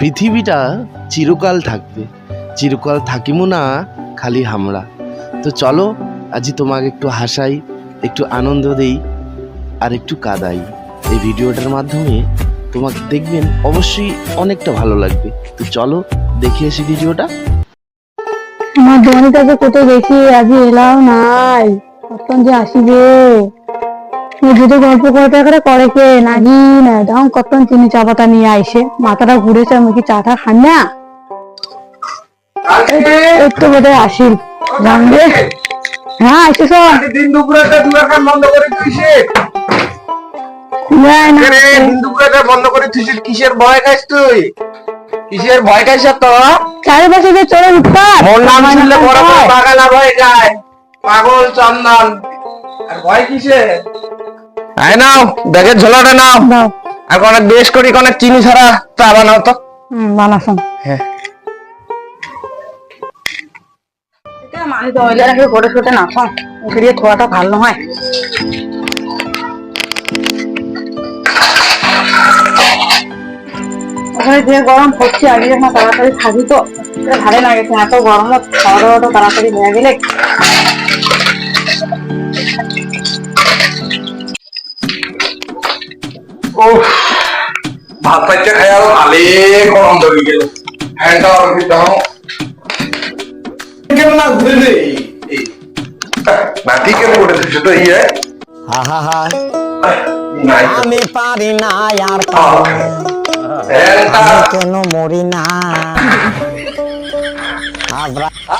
পৃথিবীটা চিরকাল থাকবে। চিরকাল থাকিমো না, খালি হামরা। তো চলো, আজ তোমাকে একটু হাসাই, একটু আনন্দ দেই, আর একটু কাদাই। এই ভিডিওটার মাধ্যমে তোমাকে দেখবেন অবশ্যই অনেকটা ভালো লাগবে। তো চলো, দেখে আসি ভিডিওটা। আমার জমিটাকে কোথায় গেছি আজ এলাও নাই। কখন যে আসিবে? এই গল্প করতে করে করে কে? নাকি না তখন কখন চিনি চা পাতা নিয়ে আইসে? মাথাটা ঘুরেছে আমি কি চাটা খান না? এই তো বোধহয় আসিল। জানবে হ্যাঁ দিন দুপুরে একটা বন্ধ করে দিন দুপুরে একটা বন্ধ করে কিসের ভয় খাইস তুই? কিসের ভয় খাইছ তো চারিপাশে যে চলে উৎপাত। মোর নাম শুনলে বড় বড় যায়। পাগল চন্দন। আর ভয় কিসে আয় নাও ব্যাগের ঝোলাটা নাও। আর অনেক বেশ করি অনেক চিনি ছাড়া চা বানাও তো। হ্যাঁ। মানে তো না থোয়াটা ভালো ওখানে যে গরম পড়ছে আগে যখন তাড়াতাড়ি থাকি তো। ভালো লাগেছে এত গরম খাওয়া দাওয়া তো তাড়াতাড়ি হয়ে গেলে। ভাত পাইতে খাই আর ভালে গরম ধরে গেল। ফ্যানটা আর কি দাও কেন না ঘুরে দে নাতি কেন করে দিচ্ছে তো ইয়ে আহা নাই। আমি পারি না আর কেন। মরি না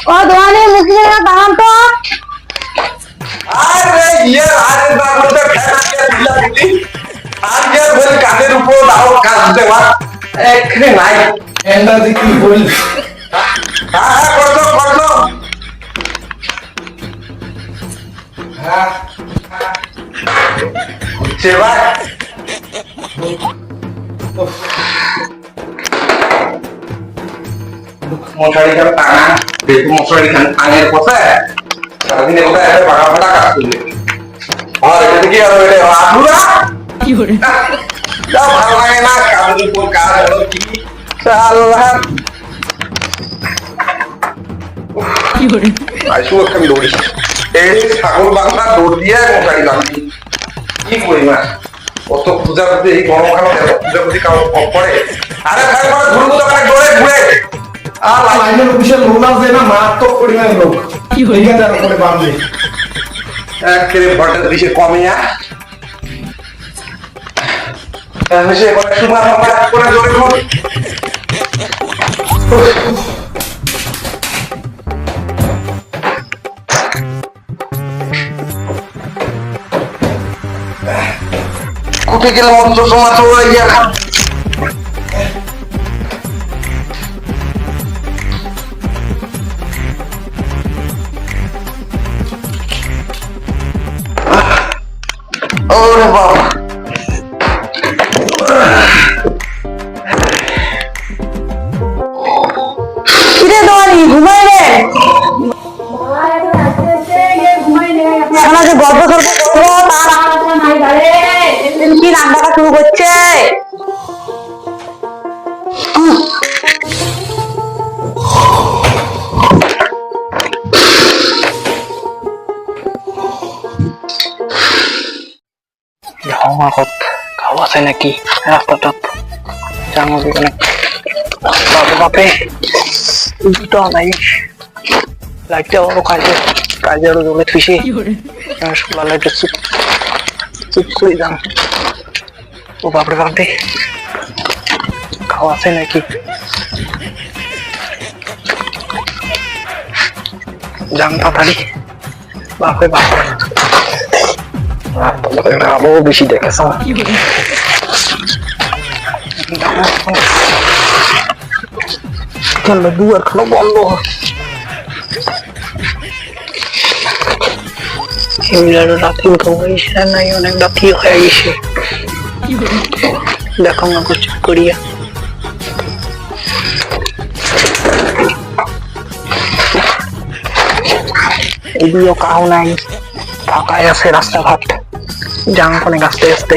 ও দোয়ানে মুখে দাম তো? আরে ইয়ে আরে তার মধ্যে ফ্যান আছে দিলি আজকে বল কাঠের উপর দাও কাজ দেওয়া? এখানে নাই। ফ্যানটা দেখি বল? হ্যাঁ হ্যাঁ করল করল হ্যাঁ। সেবা মশারিটা টানা? দেখো মশারি খান টাঙের কোথায় সারাদিন এগুলো একটা পাকা ফাটা কাজ করলে? আর এটা কি আর কি করে? যা ভালো লাগে না কাজের উপর কাজ হলো কি আল্লাহ কি করে? আইসু একটা দৌড়ি এই ছাগল বাংলা দৌড় দিয়ে মশারি বাঁধি কি করি? মা কত পূজা করতে এই গরম খাওয়া পূজা করতে কাউ কম পড়ে আরে ভাই পরে ঘুরবো দোকানে দৌড়ে ঘুরে আর লাইনের অফিসের লোক আছে না মারাত্মক পরিমাণে লোক কি হয়ে গেছে তার উপরে বাঁধবে একেবারে ভোটের দিশে কমে যা সে করে সুপার মামা করে জোরে কোন কোথায় গেলে যে গল্প করব? তার কি রান্নাটা শুরু করছে? আছে নাকি? রাস্তাটাত জানো বাপে দুটো নাই লাইটটা কাজে আরও জ্বলে থুইছে। সোলার লাইটে চুপ চুপ করে যান ও বাপরে বাপরে। খাওয়া আছে নাকি? যান তাড়াতাড়ি। বাপরে বাপ। আরও বেশি দেখেছ। খেলো দুয়ার খেলো বন্ধ। এমনির রাতে ঘুমাইছে নাই, অনেক রাতি হয়ে গেছে। দেখো না কিছু করিয়া। এদিকেও কাউ নাই, ফাঁকায় আছে রাস্তাঘাট যান অনেক আস্তে আস্তে।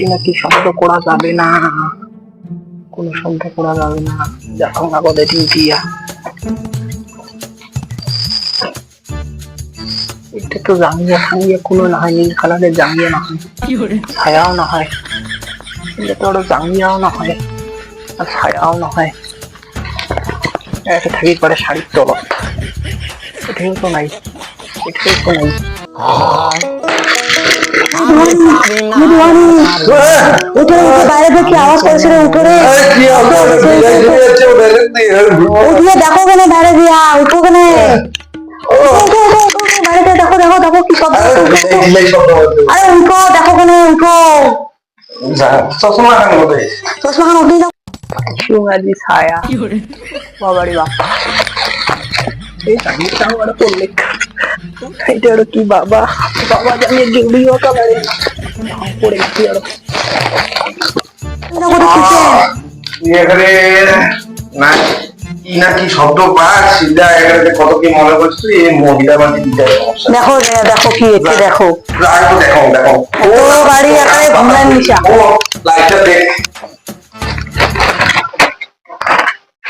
বেশি নাকি শব্দ করা যাবে না। কোনো শব্দ করা যাবে না। দেখো না বলে ডিউটিয়া এটা তো জাঙ্গিয়া ফাঙ্গিয়া কোনো না হয় নীল কালারের জাঙ্গিয়া না হয়। ছায়াও না হয়। এটা তো আরও জাঙ্গিয়াও না হয় আর ছায়াও না হয়। একটা থাকি পারে শাড়ির তলত। এটাও তো নাই এটাও তো নাই। উঠে উঠে বাইরে থেকে আওয়াজ বাবা এই জাঙ্গিটা আমার করলে এটা আরও কি বাবা? বাবা জানিয়ে কালারে পড়ে গেছি আরও। এখানে না কি না কি শব্দ পাস? সিধা এখানে কত কি মনে করছিস? এই মহিলা বিদায় সমস্যা দেখো দেখো কি এসে দেখো। রাগ তো দেখো দেখো ও বাড়ি এখানে ঘুমলার নিচা। ও লাইটটা দেখ।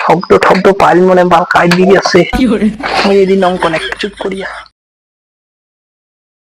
শব্দ শব্দ পাইল মনে বা কাজ দিয়ে আছে। আমি চুপ করিয়া।